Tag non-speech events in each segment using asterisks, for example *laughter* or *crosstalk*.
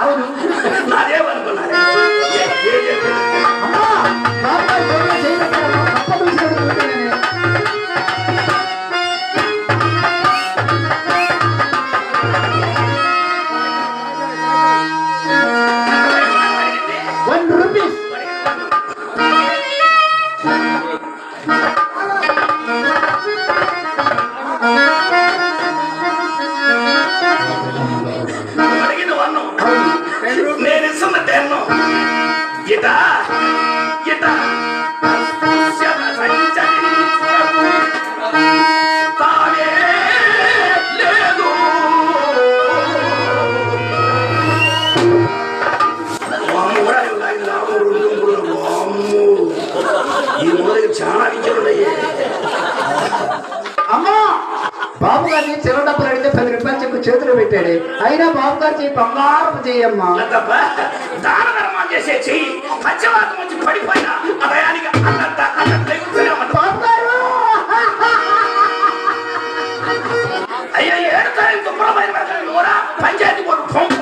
out పెట్టాడు అయినా బాబు గారికి బంగారం చేయమ్మా దాన ధర్మం చేసే చెయ్యి పచ్చవాతం వచ్చి పడిపోయినా అదయానికి బాబు గారు అయ్యా ఏడు తారీఖు తుమ్మలమైన నూరా పంచాయతీ బోర్డు పంప.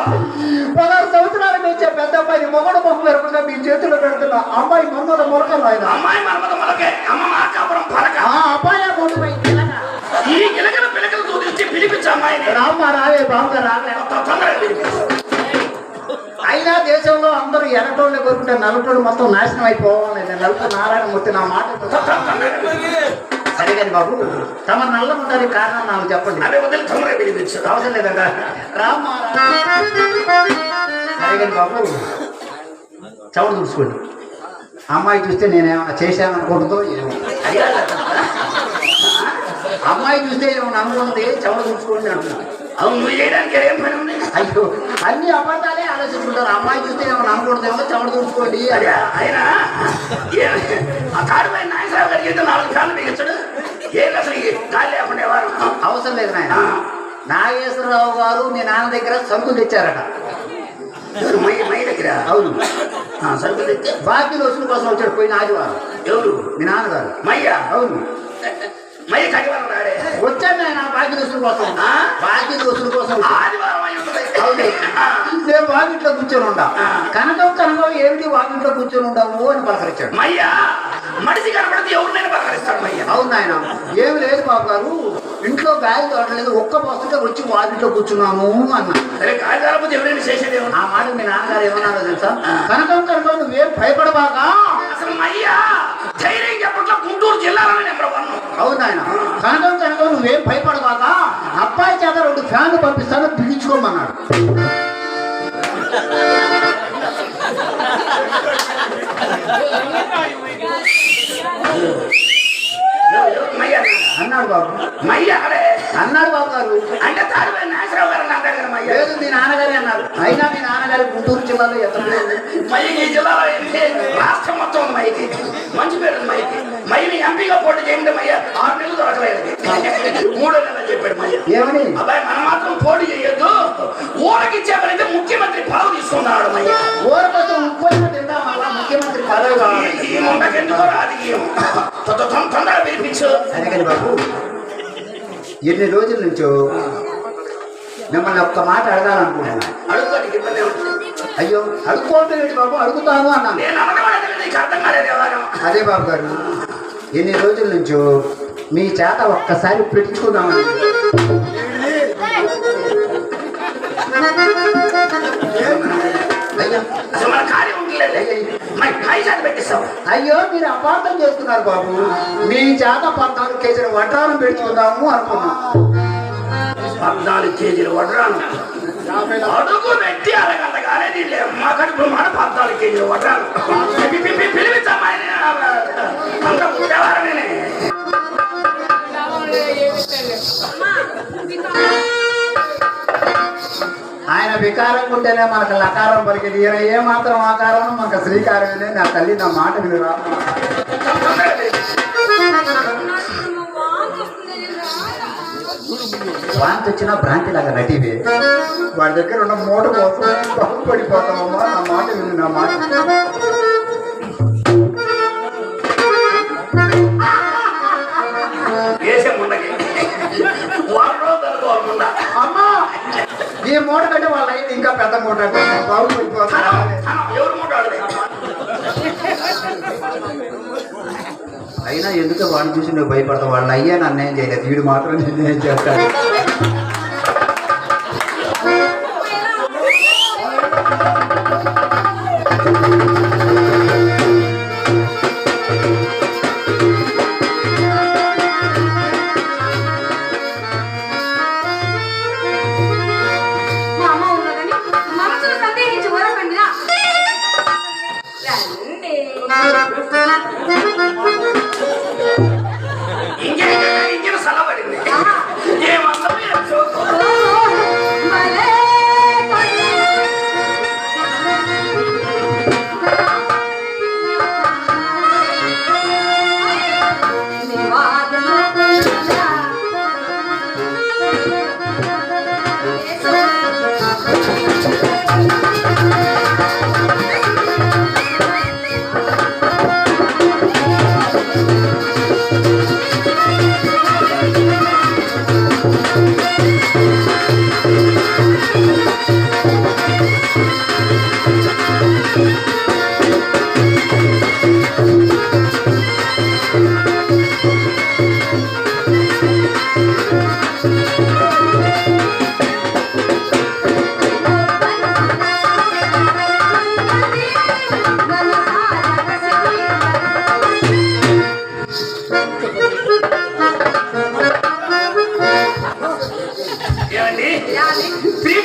పదహారు సంవత్సరాలు పెంచే పెద్ద అబ్బాయి మొగడు బొమ్మ ఎరకుండా మీ చేతిలో పెడుతున్నా అమ్మాయి మమ్మల్ని మొరకలు ఆయన. అమ్మాయి మరమత మొలకే అమ్మ మార్కాపురం పలక. ఆ అబ్బాయి ఈ గిలగిల పిలకలు చూపించి పిలిపించు అమ్మాయిని రామ్మ రావే అయినా దేశంలో అందరూ ఎర్రటోళ్ళు కోరుకుంటే నలుటోళ్ళు మొత్తం నాశనం అయిపోవాలి నలుపు నారాయణమూర్తి నా మాట సరే కానీ బాబు తమ నల్ల ఉండడానికి కారణం నాకు చెప్పండి. అవసరం లేదంట రామ్మా బాబు చవుడు చూసుకోండి. అమ్మాయి చూస్తే నేనేమన్నా చేశాను అనుకుంటుందో ఏమో. అమ్మాయి చూస్తే అనుకుంది చవుడు చూసుకోండి అంటున్నా అవును నువ్వు చేయడానికి ఏం పని ఉంది? అయ్యో అన్ని అబద్ధాలే ఆలోచించుకుంటారు అమ్మాయి చూస్తే ఏమన్నా అనుకుంటుందేమో చవుడు చూసుకోండి అయ్యా ఆయన ఏ- ఆ నాగేశ్వరరావు గారికి అయితే నాలుగు కాళ్ళు మిగించడు ఏం అసలు గాలి లేకుండా వారు అవసరం లేదు నాయన. నాగేశ్వరరావు గారు మీ నాన్న దగ్గర సరుకులు తెచ్చారట. మై మై దగ్గర? అవును. ఆ, సరుకు తెచ్చే? బాకీ రోజుల కోసం వచ్చాడు పోయిన ఆదివారం. ఎవరు? మీ నాన్నగారు. మయ్య? అవును. రాడే. బాకీ కోసం? బాకీ కోసం. ఆదివారం అయి ఉంటుంది. నేను వాకిట్లో కూర్చొని ఉండా. కనకం కనకం ఏమిటి వాకిట్లో కూర్చొని ఉండవు అని పలకరించాడు. మయ్య మనిషి కనబడితే ఎవరినైనా పలకరిస్తాడు మయ్య. అవును ఆయన ఏమి లేదు బాబు గారు ఇంట్లో గాలి తోటలేదు ఒక్క బస్సుతో వచ్చి వాకిట్లో కూర్చున్నాను అన్నా. సరే గాలి కాకపోతే ఎవరైనా చేసేది? ఆ మాట మీ నాన్నగారు ఏమన్నారో తెలుసా. కనకం కనకం నువ్వేం భయపడబాకా అసలు మయ్య ధైర్యం చెప్పట్ల గుంటూరు వన్ అవును ఆయన కనకం కనకం నువ్వేం భయపడబాక అబ్బాయి చేత రెండు ఫ్యాన్లు పంపిస్తాను పిలిచుకోమన్నాడు ఎవరు- ఎవరు మయ్య అన్నాడా? బాబు. మయ్య. అక్కడే అన్నాడు బాబు గారు. అంటే తాడిపై నాగేశ్వరరావు గారు అంటారు కదా మయ్య. లేదు మీ నాన్నగారే అన్నారు. అయినా మీ నాన్నగారి గుంటూరు జిల్లాలో ఎంత మయ్యకి ఈ జిల్లాలో రాష్ట్రం మొత్తం ఉంది మయ్యకి. మంచి పేరు మయ్యకి. మయ్యని ఎంపీగా పోటీ చేయండి మయ్య. ఆరు నెలలు దొరకలేదు. మూడో నెలలు చెప్పాడు మయ్య. ఏమని? అబ్బాయి మనం మాత్రం పోటీ చేయొద్దు. ఊరికి ఇచ్చామనైతే ముఖ్యమంత్రి పదవి తీసుకున్నాడు మయ్య. ఊర కోసం ఉప్పు తిందాం అలా ముఖ్యమంత్రి పదవి రాజకీయం. తొందర పిలిపించు. బాబు ఎన్ని రోజుల నుంచో మిమ్మల్ని ఒక్క మాట అడగాలనుకుంటున్నాను అడుగుతానికి ఇబ్బంది ఉంది అయ్యో అడుక్కోవటం ఏంటి బాబు? అడుగుతాను అన్నాను నేను అనగలేదు నీకు అర్థం కాలేదు ఎలాగో అదే బాబు గారు ఎన్ని రోజుల నుంచో మీ చేత ఒక్కసారి అయ్యో అసలు మన కార్యం ఉండలేదు పెట్టిస్తాం. అయ్యో మీరు అపార్థం చేస్తున్నారు బాబు. మీ చేత పద్నాలుగు కేజీల వడ్రానం పెట్టుకుందాము అనుకున్నాం. పద్నాలుగు కేజీలు వడ్రాను? అడుగు పెట్టి అరగంట మా కడుపు మన పద్నాలుగు కేజీలు వడ్రాను. పిలిపించమ్మా. ఆయన వికారం ఉంటేనే మనకు లకారం పలికింది. ఈయన ఏ మాత్రం ఆకారం మనకు శ్రీకారమే. నా తల్లి నా మాట వినురా. తొందరగా వాంతి వచ్చిన భ్రాంతి లాగా నటివే. వాడి దగ్గర ఉన్న మూట కోసం పడిపోతామమ్మా నా మాట విను నా మాట ఈ మూట కంటే వాళ్ళ అయితే ఇంకా పెద్ద మూట బాగుపడిపోతా అనం, ఎవరు మూట వాడిది? అయినా ఎందుకు వాడిని చూసి నువ్వు భయపడతావు వాళ్ళ అయ్యా నన్ను ఏం చేయలేదు వీడు మాత్రం నేనేం చేస్తాను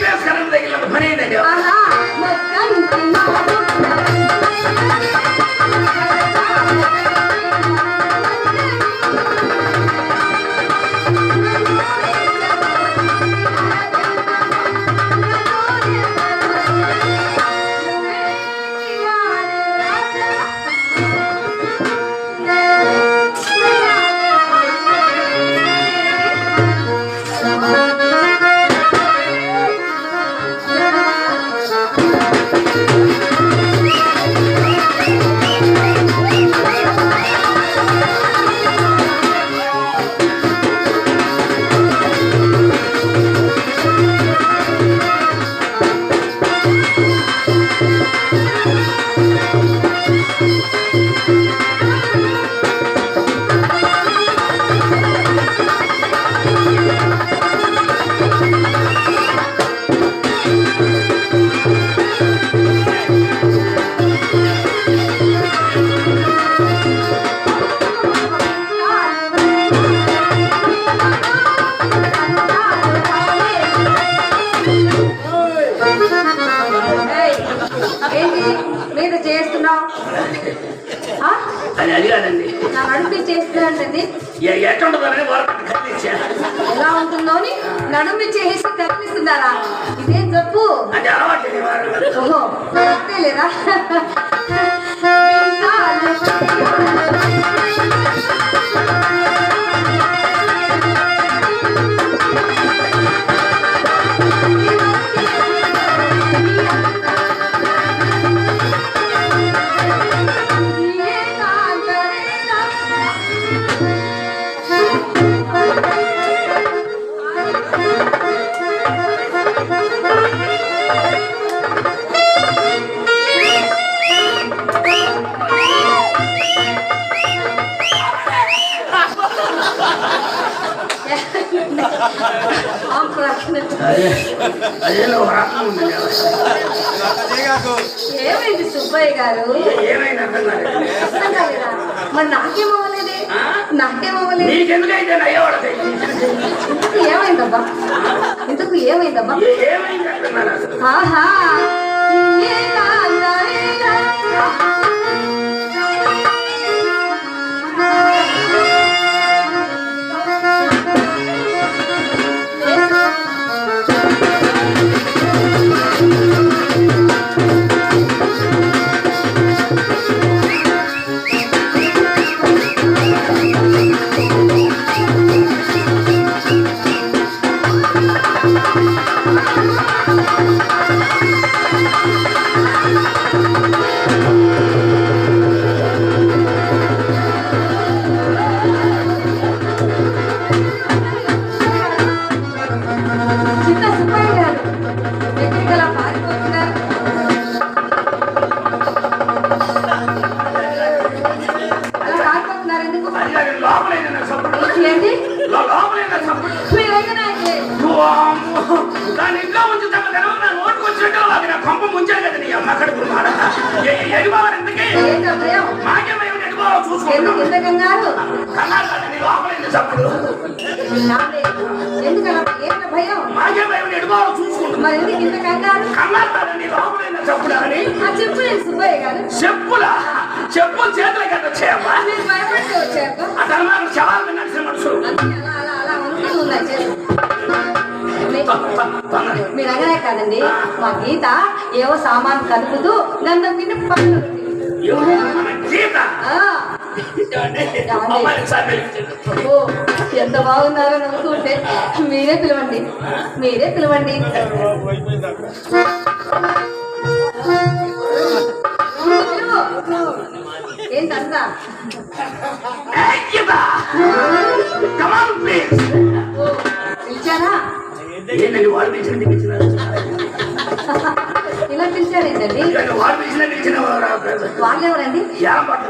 ಟಿವಿಎಸ್ ಕನ್ನಡದಾಗಿಲ್ಲ ಮನೆ ಇದೆ అది అది కాదండి. నా వాళ్ళకి కట్టించా ఎలా ఉంటుందో అని నడుము చేసి కనిపిస్తున్నారా? ఇదేం తప్పు అది అలవాటు లేదా ఏమైంది సుబ్బయ్య గారు? మరి నాకేమవ్వలేదే? ఇంతకు ఏమైందబ్బా? ఇంతకు ఏమైందబ్బా? ఆహా. దాని ఇంట్లో ఉంచి తమ తెలవదు నా నోటుకు వచ్చినట్టు అది నా కొంప ముంచాడు కదా నీ అమ్మ కడుపు మాట మేము ఎడిపోవాలి ఎందుకు చూసుకుంటాం ఇంత కంగారు కన్నారు కదా నీ లోపలైన సప్పుడు నాదే. ఎందుకు భయం. మాకే మరి ఇంత కంగారు? కదా లోపలైన ఆ సుబ్బయ్య గారు? చెప్పులా? చెప్పులు చేతులు భయపడుతూ నడిచిన అందుకే అలా అలా అలా ఉన్నాయి తొందర మీరు అనగానే కాదండి మా గీత ఏవో సామాన్ కలుపుతూ ఎవరు? మన గీత? ఎంత బాగున్నారో నవ్వుతుంటే మీరే పిలవండి. మీరే పిలవండి. పిలువు. ఏంటంతా ఏయ్, *laughs* ఓ పిలిచారా ఏంటండి?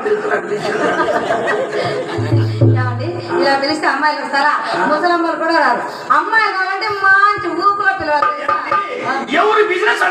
పిలుస్తున్నారు పిలిచినారు ఏమండి? ఇలా పిలిస్తే అమ్మాయిలు వస్తారా? ముసలమ్మలు కూడా రారు. అమ్మాయిలు కావాలంటే మంచి ఊపులో పిలవాలి. ఎవరు బిజినెస్